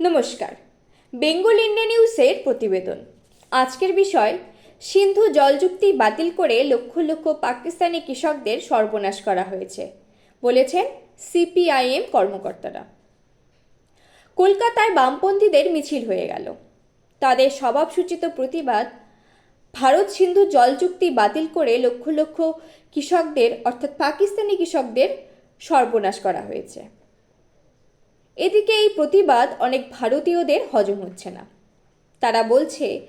নমস্কার। বেঙ্গল ইন্ডিয়া নিউজের প্রতিবেদন। আজকের বিষয়, সিন্ধু জল চুক্তি বাতিল করে লক্ষ লক্ষ পাকিস্তানি কৃষকদের সর্বনাশ করা হয়েছে, বলেছেন সিপিআইএম কর্মকর্তারা। কলকাতায় বামপন্থীদের মিছিল হয়ে গেল। তাদের স্বভাবসূচিত প্রতিবাদ, ভারত সিন্ধু জল চুক্তি বাতিল করে লক্ষ লক্ষ কৃষকদের, অর্থাৎ পাকিস্তানি কৃষকদের সর্বনাশ করা হয়েছে। এদিকে এই প্রতিবাদ অনেক ভারতীয়দের হজম হচ্ছে না। তারা বলছে,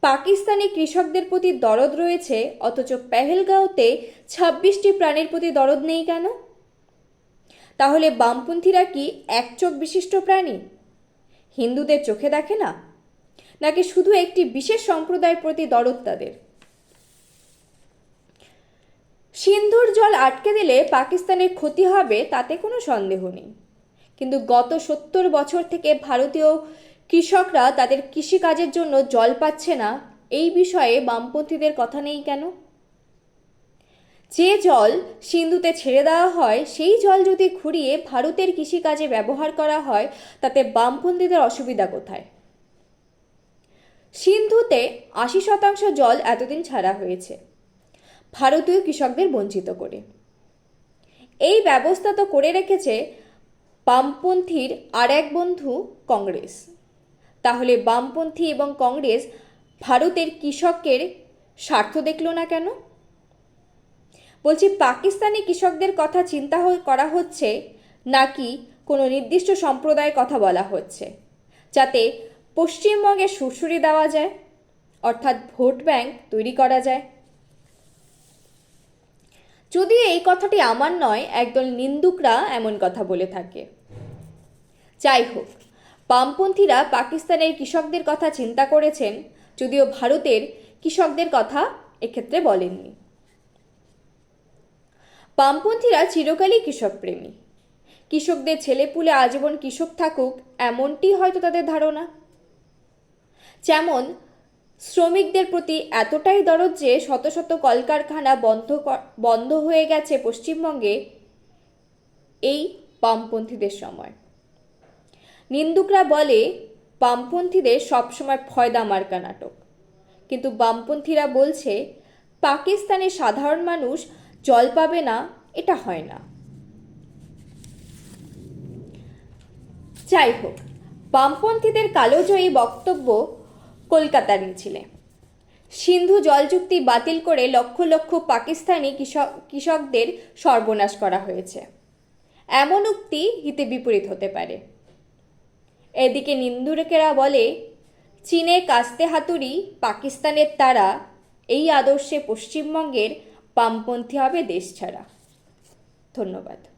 পাকিস্তানি কৃষকদের প্রতি দরদ রয়েছে, অথচ পেহেলগাঁওতে ছাব্বিশটি প্রাণীর প্রতি দরদ নেই কেন? তাহলে বামপন্থীরা কি এক চোখ বিশিষ্ট প্রাণী? হিন্দুদের চোখে দেখে না? নাকি শুধু একটি বিশেষ সম্প্রদায়ের প্রতি দরদ তাদের? সিন্ধুর জল আটকে দিলে পাকিস্তানের ক্ষতি হবে তাতে কোনো সন্দেহ নেই। কিন্তু গত সত্তর বছর থেকে ভারতীয় কৃষকরা তাদের কৃষিকাজের জন্য জল পাচ্ছে না। এই বিষয়ে বামপন্থীদের কথা নেই কেন? যে জল সিন্ধুতে ছেড়ে দেওয়া হয়, সেই জল যদি ঘুরিয়ে ভারতের কৃষিকাজে ব্যবহার করা হয়, তাতে বামপন্থীদের অসুবিধা কোথায়? সিন্ধুতে আশি শতাংশ জল এতদিন ছাড়া হয়েছে। ভারতীয় কৃষকদের বঞ্চিত করে। এই ব্যবস্থা তো করে রেখেছে বামপন্থীর আর এক বন্ধু কংগ্রেস। তাহলে বামপন্থী এবং কংগ্রেস ভারতের কৃষকের স্বার্থ দেখল না কেন? বলছি, পাকিস্তানি কৃষকদের কথা চিন্তা করা হচ্ছে নাকি কোনো নির্দিষ্ট সম্প্রদায়ের কথা বলা হচ্ছে? যাতে পশ্চিমবঙ্গে সুরসুরি দেওয়া যায়, অর্থাৎ ভোট ব্যাংক তৈরি করা যায়। যদিও এই কথাটি আমার নয়, একদল নিন্দুকরা এমন কথা বলে থাকে। যাই হোক বামপন্থীরা পাকিস্তানের কৃষকদের কথা চিন্তা করেছেন, যদিও ভারতের কৃষকদের কথা এক্ষেত্রে বলেননি। বামপন্থীরা চিরকালই কৃষকপ্রেমী। কৃষকদের ছেলেপুলে আজীবন কৃষক থাকুক, এমনটি হয়তো তাদের ধারণা। যেমন শ্রমিকদের প্রতি এতটাই দরদ যে শত শত কলকারখানা বন্ধ বন্ধ হয়ে গেছে পশ্চিমবঙ্গে এই বামপন্থীদের সময়। নিন্দুকরা বলে, বামপন্থীদের সবসময় ফয়দা মার্কা নাটক। কিন্তু বামপন্থীরা বলছে, পাকিস্তানে সাধারণ মানুষ জল পাবে না, এটা হয় না। যাই হোক, বামপন্থীদের কালোজয়ী বক্তব্য কলকাতার মিছিলে সিন্ধু জল চুক্তি বাতিল করে লক্ষ লক্ষ পাকিস্তানি কৃষক, কৃষকদের সর্বনাশ করা হয়েছে। এমন উক্তি হিতে বিপরীত হতে পারে। এদিকে নিন্দুকেরা বলে, চীনে কাস্তে হাতুড়ি, পাকিস্তানের তারা, এই আদর্শে পশ্চিমবঙ্গের বামপন্থী হবে দেশ ছাড়া। ধন্যবাদ।